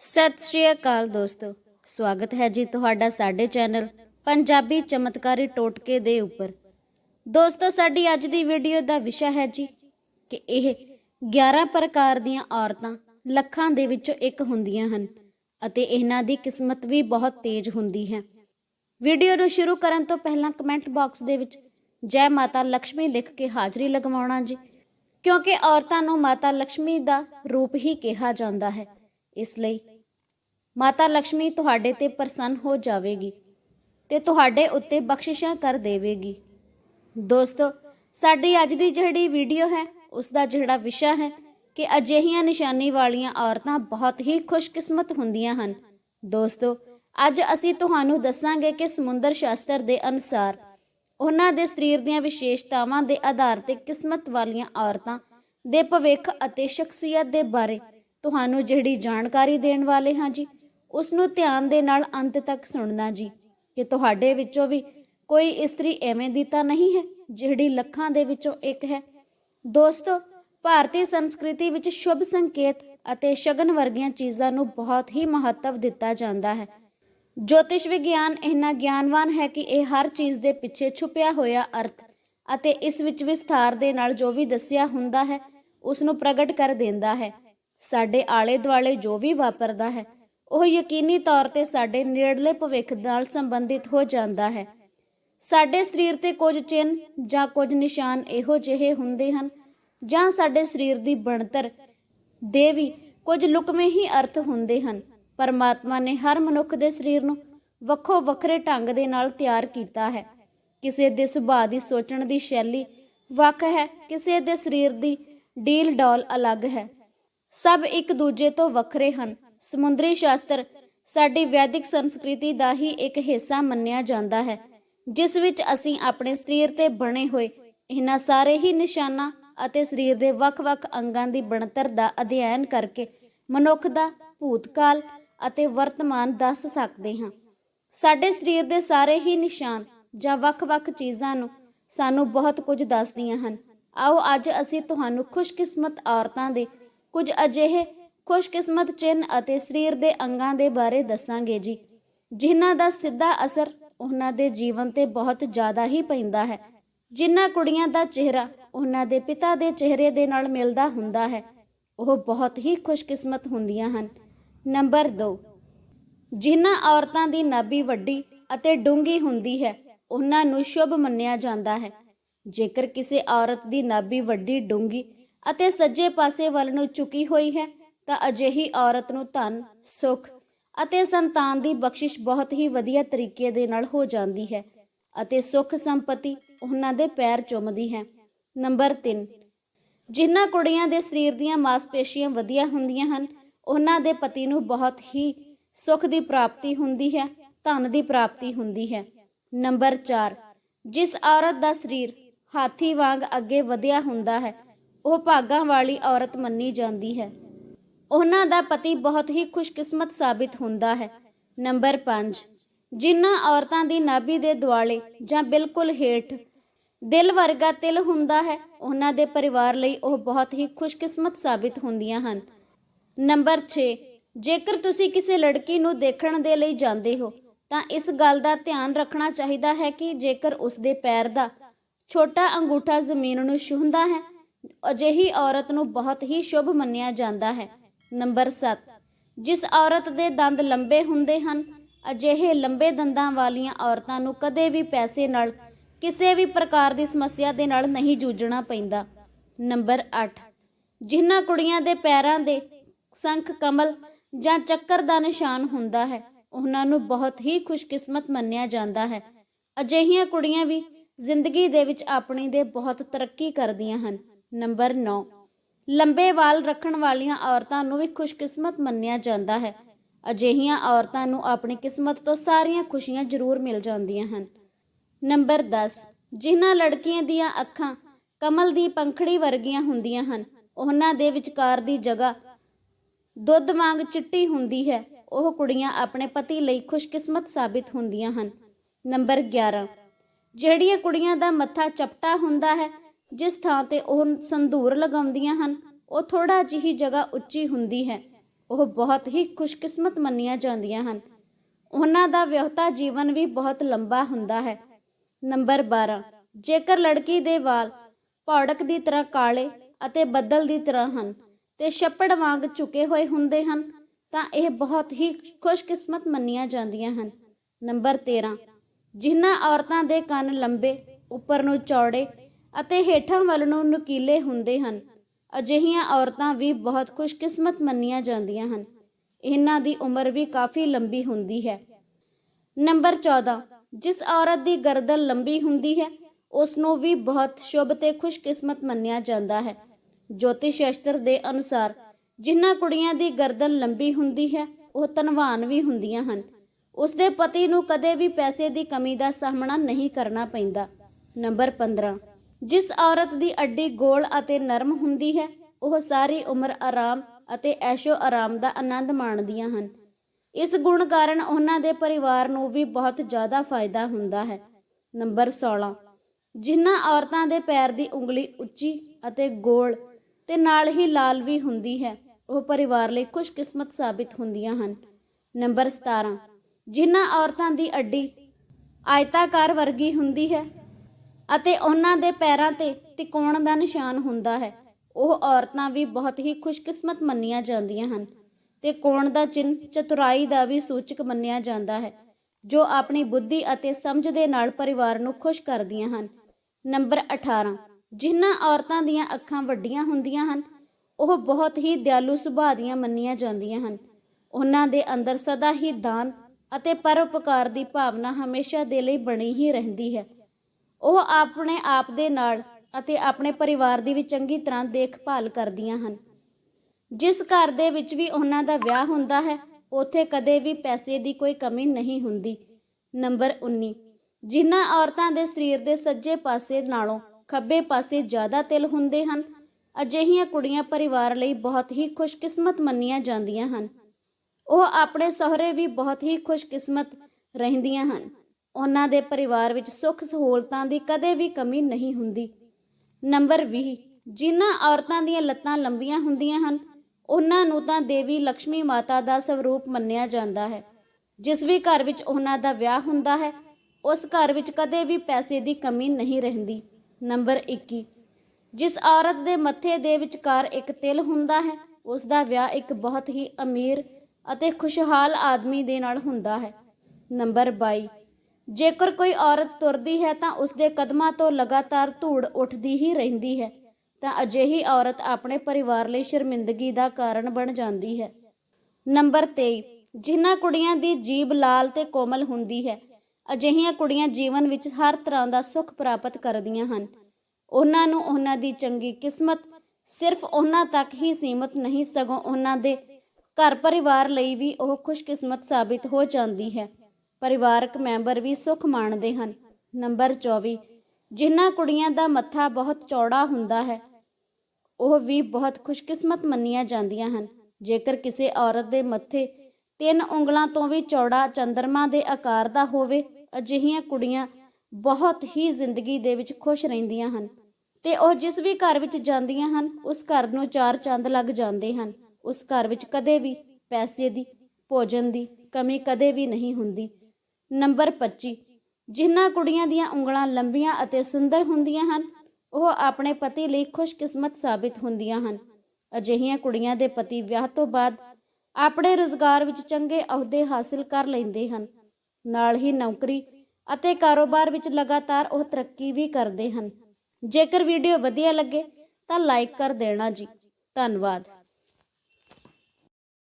ਸਤਿ ਸ਼੍ਰੀ ਅਕਾਲ ਦੋਸਤੋ। ਸਵਾਗਤ ਹੈ ਜੀ ਤੁਹਾਡਾ ਸਾਡੇ ਚੈਨਲ ਪੰਜਾਬੀ ਚਮਤਕਾਰੀ ਟੋਟਕੇ ਦੇ ਉੱਪਰ। ਦੋਸਤੋ, ਸਾਡੀ ਅੱਜ ਦੀ ਵੀਡੀਓ ਦਾ ਵਿਸ਼ਾ ਹੈ ਜੀ ਕਿ ਇਹ 11 ਪ੍ਰਕਾਰ ਦੀਆਂ ਔਰਤਾਂ ਲੱਖਾਂ ਦੇ ਵਿੱਚੋਂ ਇੱਕ ਹੁੰਦੀਆਂ ਹਨ ਅਤੇ ਇਹਨਾਂ ਦੀ ਕਿਸਮਤ ਵੀ ਬਹੁਤ ਤੇਜ਼ ਹੁੰਦੀ ਹੈ। ਵੀਡੀਓ ਨੂੰ ਸ਼ੁਰੂ ਕਰਨ ਤੋਂ ਪਹਿਲਾਂ ਕਮੈਂਟ ਬਾਕਸ ਦੇ ਵਿੱਚ ਜੈ ਮਾਤਾ ਲక్ష్ਮੀ ਲਿਖ ਕੇ ਹਾਜ਼ਰੀ ਲਗਵਾਉਣਾ ਜੀ, ਕਿਉਂਕਿ ਔਰਤਾਂ ਨੂੰ ਮਾਤਾ ਲక్ష్ਮੀ ਦਾ ਰੂਪ ਹੀ ਕਿਹਾ ਜਾਂਦਾ ਹੈ। ਇਸ ਲਈ। ਮਾਤਾ ਲక్ష్ਮੀ ਤੁਹਾਡੇ ਤੇ ਪ੍ਰਸੰਨ ਹੋ ਜਾਵੇਗੀ ਤੇ ਤੁਹਾਡੇ ਉੱਤੇ ਬਖਸ਼ਿਸ਼ਾਂ ਕਰ ਦੇਵੇਗੀ। ਦੋਸਤੋ, ਸਾਡੀ ਅੱਜ ਦੀ ਜਿਹੜੀ ਵੀਡੀਓ ਹੈ ਉਸ ਦਾ ਜਿਹੜਾ ਵਿਸ਼ਾ ਹੈ ਕਿ ਅਜਿਹੀਆਂ ਨਿਸ਼ਾਨੀ ਵਾਲੀਆਂ ਔਰਤਾਂ ਬਹੁਤ ਹੀ ਖੁਸ਼ਕਿਸਮਤ ਹੁੰਦੀਆਂ ਹਨ। ਦੋਸਤੋ, ਅੱਜ ਅਸੀਂ ਤੁਹਾਨੂੰ ਦੱਸਾਂਗੇ ਕਿ ਸਮੁੰਦਰ ਸ਼ਾਸਤਰ ਦੇ ਅਨੁਸਾਰ ਉਹਨਾਂ ਦੇ ਸਰੀਰ ਦੀਆਂ ਵਿਸ਼ੇਸ਼ਤਾਵਾਂ ਦੇ ਆਧਾਰ ਤੇ ਕਿਸਮਤ ਵਾਲੀਆਂ ਔਰਤਾਂ ਦੇ ਭਵਿੱਖ ਅਤੇ ਸ਼ਖਸੀਅਤ ਦੇ ਬਾਰੇ ਤੁਹਾਨੂੰ ਜਿਹੜੀ ਜਾਣਕਾਰੀ ਦੇਣ ਵਾਲੇ ਹਾਂ ਜੀ ਉਸ ਨੂੰ ਧਿਆਨ ਦੇ ਨਾਲ ਅੰਤ ਤੱਕ ਸੁਣਨਾ ਜੀ, ਕਿ ਤੁਹਾਡੇ ਵਿੱਚੋਂ ਵੀ ਕੋਈ ਇਸਤਰੀ ਐਵੇਂ ਦੀ ਤਾਂ ਨਹੀਂ ਹੈ, ਜਿਹੜੀ ਲੱਖਾਂ ਦੇ ਵਿੱਚੋਂ ਇੱਕ ਹੈ। ਦੋਸਤੋ, ਭਾਰਤੀ ਸੰਸਕ੍ਰਿਤੀ ਵਿੱਚ ਸ਼ੁਭ ਸੰਕੇਤ ਅਤੇ ਸ਼ਗਨ ਵਰਗੀਆਂ ਚੀਜ਼ਾਂ ਨੂੰ ਬਹੁਤ ਹੀ ਮਹੱਤਵ ਦਿੱਤਾ ਜਾਂਦਾ ਹੈ। ਜੋਤਿਸ਼ ਵਿਗਿਆਨ ਇੰਨਾ ਗਿਆਨਵਾਨ ਹੈ ਕਿ ਇਹ ਹਰ ਚੀਜ਼ ਦੇ ਪਿੱਛੇ ਛੁਪਿਆ ਹੋਇਆ ਅਰਥ ਅਤੇ ਇਸ ਵਿੱਚ ਵਿਸਥਾਰ ਦੇ ਨਾਲ ਜੋ ਵੀ ਦੱਸਿਆ ਹੁੰਦਾ ਹੈ ਉਸ ਨੂੰ ਪ੍ਰਗਟ ਕਰ ਦਿੰਦਾ ਹੈ। ਸਾਡੇ ਆਲੇ ਦੁਆਲੇ ਜੋ ਵੀ ਵਾਪਰਦਾ ਹੈ, ਉਹ ਯਕੀਨੀ ਤੌਰ ਤੇ ਸਾਡੇ ਨੇੜਲੇ ਭਵਿੱਖ ਨਾਲ ਸੰਬੰਧਿਤ ਹੋ ਜਾਂਦਾ ਹੈ। ਸਾਡੇ ਸਰੀਰ ਤੇ ਕੁਝ ਚਿੰਨ ਜਾਂ ਕੁਝ ਨਿਸ਼ਾਨ ਇਹੋ ਜਿਹੇ ਹੁੰਦੇ ਹਨ, ਜਾਂ ਸਾਡੇ ਸਰੀਰ ਦੀ ਬਣਤਰ ਦੇ ਵੀ ਕੁਝ ਲੁਕਵੇਂ ਹੀ ਅਰਥ ਹੁੰਦੇ ਹਨ। ਪਰਮਾਤਮਾ ਨੇ ਹਰ ਮਨੁੱਖ ਦੇ ਸਰੀਰ ਨੂੰ ਵੱਖੋ ਵੱਖਰੇ ਢੰਗ ਦੇ ਨਾਲ ਤਿਆਰ ਕੀਤਾ ਹੈ। ਕਿਸੇ ਦੇ ਸੁਭਾਅ ਦੀ ਸੋਚਣ ਦੀ ਸ਼ੈਲੀ ਵੱਖ ਹੈ, ਕਿਸੇ ਦੇ ਸਰੀਰ ਦੀ ਡੀਲ ਡੋਲ ਅਲੱਗ ਹੈ। ਸਭ ਇੱਕ ਦੂਜੇ ਤੋਂ ਵੱਖਰੇ ਹਨ। ਸਮੁੰਦਰੀ ਸ਼ਾਸਤਰ ਸਾਡੀ ਵੈਦਿਕ ਸੰਸਕ੍ਰਿਤੀ ਦਾ ਹੀ ਇੱਕ ਹਿੱਸਾ ਮੰਨਿਆ ਜਾਂਦਾ ਹੈ, ਜਿਸ ਵਿੱਚ ਅਸੀਂ ਆਪਣੇ ਸਰੀਰ ਤੇ ਬਣੇ ਹੋਏ ਇਹਨਾਂ ਸਾਰੇ ਹੀ ਨਿਸ਼ਾਨਾਂ ਅਤੇ ਸਰੀਰ ਦੇ ਵੱਖ-ਵੱਖ ਅੰਗਾਂ ਦੀ ਬਣਤਰ ਦਾ ਅਧਿਐਨ ਕਰਕੇ ਮਨੁੱਖ ਦਾ ਭੂਤਕਾਲ ਅਤੇ ਵਰਤਮਾਨ ਦੱਸ ਸਕਦੇ ਹਾਂ। ਸਾਡੇ ਸਰੀਰ ਦੇ ਸਾਰੇ ਹੀ ਨਿਸ਼ਾਨ ਜਾਂ ਵੱਖ-ਵੱਖ ਚੀਜ਼ਾਂ ਨੂੰ ਸਾਨੂੰ ਬਹੁਤ ਕੁਝ ਦੱਸਦੀਆਂ ਹਨ। ਆਓ ਅੱਜ ਅਸੀਂ ਤੁਹਾਨੂੰ ਖੁਸ਼ਕਿਸਮਤ ਔਰਤਾਂ ਦੇ ਕੁਝ ਅਜਿਹੇ ਖੁਸ਼ਕਿਸਮਤ ਚਿੰਨ ਅਤੇ ਸਰੀਰ ਦੇ ਅੰਗਾਂ ਦੇ ਬਾਰੇ ਦੱਸਾਂਗੇ ਜੀ, ਜਿਨ੍ਹਾਂ ਦਾ ਸਿੱਧਾ ਅਸਰ ਉਹਨਾਂ ਦੇ ਜੀਵਨ ਤੇ ਬਹੁਤ ਜ਼ਿਆਦਾ ਹੀ ਪੈਂਦਾ ਹੈ। ਜਿਨ੍ਹਾਂ ਕੁੜੀਆਂ ਦਾ ਚਿਹਰਾ ਉਹਨਾਂ ਦੇ ਪਿਤਾ ਦੇ ਚਿਹਰੇ ਦੇ ਨਾਲ ਮਿਲਦਾ ਹੁੰਦਾ ਹੈ, ਉਹ ਬਹੁਤ ਹੀ ਖੁਸ਼ਕਿਸਮਤ ਹੁੰਦੀਆਂ ਹਨ। ਨੰਬਰ 2 ਜਿਨ੍ਹਾਂ ਔਰਤਾਂ ਦੀ ਨਾਭੀ ਵੱਡੀ ਅਤੇ ਡੂੰਗੀ ਹੁੰਦੀ ਹੈ, ਉਹਨਾਂ ਨੂੰ ਸ਼ੁਭ ਮੰਨਿਆ ਜਾਂਦਾ ਹੈ। ਜੇਕਰ ਕਿਸੇ ਔਰਤ ਦੀ ਨਾਭੀ ਵੱਡੀ ਡੂੰਗੀ ਅਤੇ ਸੱਜੇ ਪਾਸੇ ਵੱਲ ਨੂੰ ਝੁਕੀ ਹੋਈ ਹੈ, ਤਾਂ ਅਜਿਹੀ ਔਰਤ ਨੂੰ ਧਨ, ਸੁਖ ਅਤੇ ਸੰਤਾਨ ਦੀ ਬਖਸ਼ਿਸ਼ ਬਹੁਤ ਹੀ ਵਧੀਆ ਤਰੀਕੇ ਦੇ ਨਾਲ ਹੋ ਜਾਂਦੀ ਹੈ ਅਤੇ ਸੁਖ ਸੰਪਤੀ ਉਹਨਾਂ ਦੇ ਪੈਰ ਚੁੰਮਦੀ ਹੈ। ਨੰਬਰ 3 ਜਿਨ੍ਹਾਂ ਕੁੜੀਆਂ ਦੇ ਸਰੀਰ ਦੀਆਂ ਮਾਸਪੇਸ਼ੀਆਂ ਵਧੀਆ ਹੁੰਦੀਆਂ ਹਨ, ਉਹਨਾਂ ਦੇ ਪਤੀ ਨੂੰ ਬਹੁਤ ਹੀ ਸੁਖ ਦੀ ਪ੍ਰਾਪਤੀ ਹੁੰਦੀ ਹੈ, ਧਨ ਦੀ ਪ੍ਰਾਪਤੀ ਹੁੰਦੀ ਹੈ। ਨੰਬਰ 4 ਜਿਸ ਔਰਤ ਦਾ ਸਰੀਰ ਹਾਥੀ ਵਾਂਗ ਅੱਗੇ ਵਧਿਆ ਹੁੰਦਾ ਹੈ ਉਹ ਭਾਗਾਂ ਵਾਲੀ ਔਰਤ ਮੰਨੀ ਜਾਂਦੀ ਹੈ। ਉਹਨਾਂ ਦਾ ਪਤੀ ਬਹੁਤ ਹੀ ਖੁਸ਼ਕਿਸਮਤ ਸਾਬਿਤ ਹੁੰਦਾ ਹੈ। ਨੰਬਰ 5 ਜਿਨ੍ਹਾਂ ਔਰਤਾਂ ਦੀ ਨਾਭੀ ਦੇ ਦੁਆਲੇ ਜਾਂ ਬਿਲਕੁਲ ਹੇਠ ਦਿਲ ਵਰਗਾ ਤਿਲ ਹੁੰਦਾ ਹੈ, ਉਹਨਾਂ ਦੇ ਪਰਿਵਾਰ ਲਈ ਉਹ ਬਹੁਤ ਹੀ ਖੁਸ਼ਕਿਸਮਤ ਸਾਬਿਤ ਹੁੰਦੀਆਂ ਹਨ। ਨੰਬਰ 6 ਜੇਕਰ ਤੁਸੀਂ ਕਿਸੇ ਲੜਕੀ ਨੂੰ ਦੇਖਣ ਦੇ ਲਈ ਜਾਂਦੇ ਹੋ, ਤਾਂ ਇਸ ਗੱਲ ਦਾ ਧਿਆਨ ਰੱਖਣਾ ਚਾਹੀਦਾ ਹੈ ਕਿ ਜੇਕਰ ਉਸ ਦੇ ਪੈਰ ਦਾ ਛੋਟਾ ਅੰਗੂਠਾ ਜ਼ਮੀਨ ਨੂੰ ਛੂਹਦਾ ਹੈ ਅਜਿਹੀ ਔਰਤ ਨੂੰ ਬਹੁਤ ਹੀ ਸ਼ੁਭ ਮੰਨਿਆ ਜਾਂਦਾ ਹੈ। ਨੰਬਰ 7 ਜਿਸ ਔਰਤ ਦੇ ਦੰਦ ਲੰਬੇ ਹੁੰਦੇ ਹਨ, ਅਜਿਹੇ ਲੰਬੇ ਦੰਦਾਂ ਵਾਲੀਆਂ ਔਰਤਾਂ ਨੂੰ ਕਦੇ ਵੀ ਪੈਸੇ ਨਾਲ, ਕਿਸੇ ਵੀ ਪ੍ਰਕਾਰ ਦੀ ਸਮੱਸਿਆ ਦੇ ਨਾਲ ਨਹੀਂ ਜੂਝਣਾ ਪੈਂਦਾ। ਨੰਬਰ 8 ਜਿਨ੍ਹਾਂ ਕੁੜੀਆਂ ਦੇ ਪੈਰਾਂ ਦੇ ਸੰਖ ਕਮਲ ਜਾਂ ਚੱਕਰ ਦਾ ਨਿਸ਼ਾਨ ਹੁੰਦਾ ਹੈ, ਉਹਨਾਂ ਨੂੰ ਬਹੁਤ ਹੀ ਖੁਸ਼ਕਿਸਮਤ ਮੰਨਿਆ ਜਾਂਦਾ ਹੈ। ਅਜਿਹੀਆਂ ਕੁੜੀਆਂ ਵੀ ਜ਼ਿੰਦਗੀ ਦੇ ਵਿੱਚ ਆਪਣੀ ਦੇ ਬਹੁਤ ਤਰੱਕੀ ਕਰਦੀਆਂ ਹਨ। ਨੰਬਰ 9 ਲੰਬੇ ਵਾਲ ਰੱਖਣ ਵਾਲੀਆਂ ਔਰਤਾਂ ਨੂੰ ਵੀ ਖੁਸ਼ਕਿਸਮਤ ਮੰਨਿਆ ਜਾਂਦਾ ਹੈ। ਅਜਿਹੀਆਂ ਔਰਤਾਂ ਨੂੰ ਆਪਣੀ ਕਿਸਮਤ ਤੋਂ ਸਾਰੀਆਂ ਖੁਸ਼ੀਆਂ ਜ਼ਰੂਰ ਮਿਲ ਜਾਂਦੀਆਂ ਹਨ। ਨੰਬਰ 10 ਜਿਨ੍ਹਾਂ ਲੜਕੀਆਂ ਦੀਆਂ ਅੱਖਾਂ ਕਮਲ ਦੀ ਪੰਖੜੀ ਵਰਗੀਆਂ ਹੁੰਦੀਆਂ ਹਨ, ਉਹਨਾਂ ਦੇ ਵਿਚਕਾਰ ਦੀ ਜਗ੍ਹਾ ਦੁੱਧ ਵਾਂਗ ਚਿੱਟੀ ਹੁੰਦੀ ਹੈ। ਉਹ ਕੁੜੀਆਂ ਆਪਣੇ ਪਤੀ ਲਈ ਖੁਸ਼ਕਿਸਮਤ ਸਾਬਿਤ ਹੁੰਦੀਆਂ ਹਨ। ਨੰਬਰ 11 ਜਿਹੜੀਆਂ ਕੁੜੀਆਂ ਦਾ ਮੱਥਾ ਚਪਟਾ ਹੁੰਦਾ ਹੈ ਜਿਸ ਥਾਂ ਤੇ ਉਹ ਸੰਧੂਰ ਲਗਾਉਂਦੀਆਂ ਹਨ, ਉਹ ਥੋੜਾ ਜਿਹੀ ਜਗ੍ਹਾ ਉੱਚੀ ਹੁੰਦੀ ਹੈ। ਉਹ ਬਹੁਤ ਹੀ ਖੁਸ਼ਕਿਸਮਤ ਮੰਨੀਆਂ ਜਾਂਦੀਆਂ ਹਨ। ਉਹਨਾਂ ਦਾ ਵਿਆਹਤਾ ਜੀਵਨ ਵੀ ਬਹੁਤ ਲੰਬਾ ਹੁੰਦਾ ਹੈ। ਨੰਬਰ 12 ਜੇਕਰ ਲੜਕੀ ਦੇ ਵਾਲ ਪੌੜਕ ਦੀ ਤਰ੍ਹਾਂ ਕਾਲੇ ਅਤੇ ਬੱਦਲ ਦੀ ਤਰ੍ਹਾਂ ਹਨ ਤੇ ਛੱਪੜ ਵਾਂਗ ਝੁਕੇ ਹੋਏ ਹੁੰਦੇ ਹਨ, ਤਾਂ ਇਹ ਬਹੁਤ ਹੀ ਖੁਸ਼ਕਿਸਮਤ ਮੰਨੀਆਂ ਜਾਂਦੀਆਂ ਹਨ। ਨੰਬਰ 13 ਜਿਨ੍ਹਾਂ ਔਰਤਾਂ ਦੇ ਕੰਨ ਲੰਬੇ, ਉੱਪਰ ਨੂੰ ਚੌੜੇ ਅਤੇ ਹੇਠਾਂ ਵੱਲ ਨੂੰ ਨੁਕੀਲੇ ਹੁੰਦੇ ਹਨ। ਅਜਿਹੀਆਂ ਔਰਤਾਂ ਵੀ ਬਹੁਤ ਖੁਸ਼ਕਿਸਮਤ ਮੰਨੀਆਂ ਜਾਂਦੀਆਂ ਹਨ। ਇਹਨਾਂ ਦੀ ਉਮਰ ਵੀ ਕਾਫੀ ਲੰਬੀ ਹੁੰਦੀ ਹੈ। ਨੰਬਰ 14 ਜਿਸ ਔਰਤ ਦੀ ਗਰਦਨ ਲੰਬੀ ਹੁੰਦੀ ਹੈ ਉਸ ਨੂੰ ਵੀ ਬਹੁਤ ਸ਼ੁਭ ਤੇ ਖੁਸ਼ਕਿਸਮਤ ਮੰਨਿਆ ਜਾਂਦਾ ਹੈ। ਜੋਤਿਸ਼ ਸ਼ਾਸਤਰ ਦੇ ਅਨੁਸਾਰ, ਜਿਨ੍ਹਾਂ ਕੁੜੀਆਂ ਦੀ ਗਰਦਨ ਲੰਬੀ ਹੁੰਦੀ ਹੈ, ਉਹ ਧਨਵਾਨ ਵੀ ਹੁੰਦੀਆਂ ਹਨ। ਉਸ ਦੇ ਪਤੀ ਨੂੰ ਕਦੇ ਵੀ ਪੈਸੇ ਦੀ ਕਮੀ ਦਾ ਸਾਹਮਣਾ ਨਹੀਂ ਕਰਨਾ ਪੈਂਦਾ। ਨੰਬਰ 15 ਜਿਸ ਔਰਤ ਦੀ ਅੱਡੀ ਗੋਲ ਅਤੇ ਨਰਮ ਹੁੰਦੀ ਹੈ, ਉਹ ਸਾਰੀ ਉਮਰ ਆਰਾਮ ਅਤੇ ਐਸ਼ੋ ਆਰਾਮ ਦਾ ਆਨੰਦ ਮਾਣਦੀਆਂ ਹਨ। ਇਸ ਗੁਣ ਕਾਰਨ ਉਹਨਾਂ ਦੇ ਪਰਿਵਾਰ ਨੂੰ ਵੀ ਬਹੁਤ ਜ਼ਿਆਦਾ ਫਾਇਦਾ ਹੁੰਦਾ ਹੈ। ਨੰਬਰ 16 ਜਿਨ੍ਹਾਂ ਔਰਤਾਂ ਦੇ ਪੈਰ ਦੀ ਉਂਗਲੀ ਉੱਚੀ ਅਤੇ ਗੋਲ ਤੇ ਨਾਲ ਹੀ ਲਾਲ ਵੀ ਹੁੰਦੀ ਹੈ, ਉਹ ਪਰਿਵਾਰ ਲਈ ਖੁਸ਼ਕਿਸਮਤ ਸਾਬਿਤ ਹੁੰਦੀਆਂ ਹਨ। ਨੰਬਰ 17 ਜਿਨ੍ਹਾਂ ਔਰਤਾਂ ਦੀ ਅੱਡੀ ਆਇਤਾਕਾਰ ਵਰਗੀ ਹੁੰਦੀ ਹੈ ਅਤੇ ਉਹਨਾਂ ਦੇ ਪੈਰਾਂ ਤੇ ਤਿਕੋਣ ਦਾ ਨਿਸ਼ਾਨ ਹੁੰਦਾ ਹੈ। ਉਹ ਔਰਤਾਂ ਵੀ ਬਹੁਤ ਹੀ ਖੁਸ਼ਕਿਸਮਤ ਮੰਨੀਆਂ ਜਾਂਦੀਆਂ ਹਨ ਤੇ ਕੋਣ ਦਾ ਚਿੰਨ ਚਤੁਰਾਈ ਦਾ ਵੀ ਸੂਚਕ ਮੰਨਿਆ ਜਾਂਦਾ ਹੈ, ਜੋ ਆਪਣੀ ਬੁੱਧੀ ਅਤੇ ਸਮਝ ਦੇ ਨਾਲ ਪਰਿਵਾਰ ਨੂੰ ਖੁਸ਼ ਕਰਦੀਆਂ ਹਨ। ਨੰਬਰ 18 ਜਿਨ੍ਹਾਂ ਔਰਤਾਂ ਦੀਆਂ ਅੱਖਾਂ ਵੱਡੀਆਂ ਹੁੰਦੀਆਂ ਹਨ, ਉਹ ਬਹੁਤ ਹੀ ਦਿਆਲੂ ਸੁਭਾਅ ਦੀਆਂ ਮੰਨੀਆਂ ਜਾਂਦੀਆਂ ਹਨ। ਉਹਨਾਂ ਦੇ ਅੰਦਰ ਸਦਾ ਹੀ ਦਾਨ ਅਤੇ ਪਰਉਪਕਾਰ ਦੀ ਭਾਵਨਾ ਹਮੇਸ਼ਾ ਦੇ ਲਈ ਬਣੀ ਹੀ ਰਹਿੰਦੀ ਹੈ। ਉਹ ਆਪਣੇ ਆਪ ਦੇ ਨਾਲ ਅਤੇ ਆਪਣੇ ਪਰਿਵਾਰ ਦੀ ਵੀ ਚੰਗੀ ਤਰ੍ਹਾਂ ਦੇਖਭਾਲ ਕਰਦੀਆਂ ਹਨ। ਜਿਸ ਘਰ ਦੇ ਵਿੱਚ ਵੀ ਉਹਨਾਂ ਦਾ ਵਿਆਹ ਹੁੰਦਾ ਹੈ, ਉੱਥੇ ਕਦੇ ਵੀ ਪੈਸੇ ਦੀ ਕੋਈ ਕਮੀ ਨਹੀਂ ਹੁੰਦੀ। ਨੰਬਰ 19 ਜਿਨ੍ਹਾਂ ਔਰਤਾਂ ਦੇ ਸਰੀਰ ਦੇ ਸੱਜੇ ਪਾਸੇ ਨਾਲੋਂ ਖੱਬੇ ਪਾਸੇ ਜ਼ਿਆਦਾ ਤਿਲ ਹੁੰਦੇ ਹਨ, ਅਜਿਹੀਆਂ ਕੁੜੀਆਂ ਪਰਿਵਾਰ ਲਈ ਬਹੁਤ ਹੀ ਖੁਸ਼ਕਿਸਮਤ ਮੰਨੀਆਂ ਜਾਂਦੀਆਂ ਹਨ। ਉਹ ਆਪਣੇ ਸਹੁਰੇ ਵੀ ਬਹੁਤ ਹੀ ਖੁਸ਼ਕਿਸਮਤ ਰਹਿੰਦੀਆਂ ਹਨ। ਉਹਨਾਂ ਦੇ ਪਰਿਵਾਰ ਵਿੱਚ ਸੁੱਖ ਸਹੂਲਤਾਂ ਦੀ ਕਦੇ ਵੀ ਕਮੀ ਨਹੀਂ ਹੁੰਦੀ। ਨੰਬਰ 20 ਜਿਨ੍ਹਾਂ ਔਰਤਾਂ ਦੀਆਂ ਲੱਤਾਂ ਲੰਬੀਆਂ ਹੁੰਦੀਆਂ ਹਨ, ਉਹਨਾਂ ਨੂੰ ਤਾਂ ਦੇਵੀ ਲక్ష్ਮੀ ਮਾਤਾ ਦਾ ਸਵਰੂਪ ਮੰਨਿਆ ਜਾਂਦਾ ਹੈ। ਜਿਸ ਵੀ ਘਰ ਵਿੱਚ ਉਹਨਾਂ ਦਾ ਵਿਆਹ ਹੁੰਦਾ ਹੈ, ਉਸ ਘਰ ਵਿੱਚ ਕਦੇ ਵੀ ਪੈਸੇ ਦੀ ਕਮੀ ਨਹੀਂ ਰਹਿੰਦੀ। ਨੰਬਰ 21 ਜਿਸ ਔਰਤ ਦੇ ਮੱਥੇ ਦੇ ਵਿਚਕਾਰ ਇੱਕ ਤਿਲ ਹੁੰਦਾ ਹੈ, ਉਸ ਦਾ ਵਿਆਹ ਇੱਕ ਬਹੁਤ ਹੀ ਅਮੀਰ ਅਤੇ ਖੁਸ਼ਹਾਲ ਆਦਮੀ ਦੇ ਨਾਲ ਹੁੰਦਾ ਹੈ। ਨੰਬਰ 22 ਜੇਕਰ ਕੋਈ ਔਰਤ ਤੁਰਦੀ ਹੈ ਤਾਂ ਉਸਦੇ ਕਦਮਾਂ ਤੋਂ ਲਗਾਤਾਰ ਧੂੜ ਉੱਠਦੀ ਹੀ ਰਹਿੰਦੀ ਹੈ, ਤਾਂ ਅਜਿਹੀ ਔਰਤ ਆਪਣੇ ਪਰਿਵਾਰ ਲਈ ਸ਼ਰਮਿੰਦਗੀ ਦਾ ਕਾਰਨ ਬਣ ਜਾਂਦੀ ਹੈ। ਨੰਬਰ 23 ਜਿਨ੍ਹਾਂ ਕੁੜੀਆਂ ਦੀ ਜੀਬ ਲਾਲ ਤੇ ਕੋਮਲ ਹੁੰਦੀ ਹੈ, ਅਜਿਹੀਆਂ ਕੁੜੀਆਂ ਜੀਵਨ ਵਿੱਚ ਹਰ ਤਰ੍ਹਾਂ ਦਾ ਸੁੱਖ ਪ੍ਰਾਪਤ ਕਰਦੀਆਂ ਹਨ। ਉਹਨਾਂ ਨੂੰ ਉਹਨਾਂ ਦੀ ਚੰਗੀ ਕਿਸਮਤ, ਸਿਰਫ ਉਹਨਾਂ ਤੱਕ ਹੀ ਸੀਮਤ ਨਹੀਂ ਸਗੋਂ ਉਹਨਾਂ ਦੇ ਘਰ ਪਰਿਵਾਰ ਲਈ ਵੀ ਉਹ ਖੁਸ਼ਕਿਸਮਤ ਸਾਬਿਤ ਹੋ ਜਾਂਦੀ ਹੈ। ਪਰਿਵਾਰਕ ਮੈਂਬਰ ਵੀ ਸੁੱਖ ਮਾਣਦੇ ਹਨ। ਨੰਬਰ 24 ਜਿਨ੍ਹਾਂ ਕੁੜੀਆਂ ਦਾ ਮੱਥਾ ਬਹੁਤ ਚੌੜਾ ਹੁੰਦਾ ਹੈ, ਉਹ ਵੀ ਬਹੁਤ ਖੁਸ਼ਕਿਸਮਤ ਮੰਨੀਆਂ ਜਾਂਦੀਆਂ ਹਨ। ਜੇਕਰ ਕਿਸੇ ਔਰਤ ਦੇ ਮੱਥੇ ਤਿੰਨ ਉਂਗਲਾਂ ਤੋਂ ਵੀ ਚੌੜਾ ਚੰਦਰਮਾ ਦੇ ਆਕਾਰ ਦਾ ਹੋਵੇ, ਅਜਿਹੀਆਂ ਕੁੜੀਆਂ ਬਹੁਤ ਹੀ ਜ਼ਿੰਦਗੀ ਦੇ ਵਿੱਚ ਖੁਸ਼ ਰਹਿੰਦੀਆਂ ਹਨ ਤੇ ਉਹ ਜਿਸ ਵੀ ਘਰ ਵਿੱਚ ਜਾਂਦੀਆਂ ਹਨ, ਉਸ ਘਰ ਨੂੰ ਚਾਰ ਚੰਦ ਲੱਗ ਜਾਂਦੇ ਹਨ। ਉਸ ਘਰ ਵਿੱਚ ਕਦੇ ਵੀ ਪੈਸੇ ਦੀ, ਭੋਜਨ ਦੀ ਕਮੀ ਕਦੇ ਵੀ ਨਹੀਂ ਹੁੰਦੀ। ਨੰਬਰ 25 ਜਿਨ੍ਹਾਂ ਕੁੜੀਆਂ ਦੀਆਂ ਉਂਗਲਾਂ ਲੰਬੀਆਂ ਅਤੇ ਸੁੰਦਰ ਹੁੰਦੀਆਂ ਹਨ, ਉਹ ਆਪਣੇ ਪਤੀ ਲਈ ਖੁਸ਼ਕਿਸਮਤ ਸਾਬਿਤ ਹੁੰਦੀਆਂ ਹਨ। ਅਜਿਹੀਆਂ ਕੁੜੀਆਂ ਦੇ ਪਤੀ ਵਿਆਹ ਤੋਂ ਬਾਅਦ ਆਪਣੇ ਰੋਜ਼ਗਾਰ ਵਿੱਚ ਚੰਗੇ ਅਹੁਦੇ ਹਾਸਿਲ ਕਰ ਲੈਂਦੇ ਹਨ। ਨਾਲ ਹੀ ਨੌਕਰੀ ਅਤੇ ਕਾਰੋਬਾਰ ਵਿੱਚ ਲਗਾਤਾਰ ਉਹ ਤਰੱਕੀ ਵੀ ਕਰਦੇ ਹਨ। ਜੇਕਰ ਵੀਡੀਓ ਵਧੀਆ ਲੱਗੇ ਤਾਂ ਲਾਈਕ ਕਰ ਦੇਣਾ ਜੀ। ਧੰਨਵਾਦ।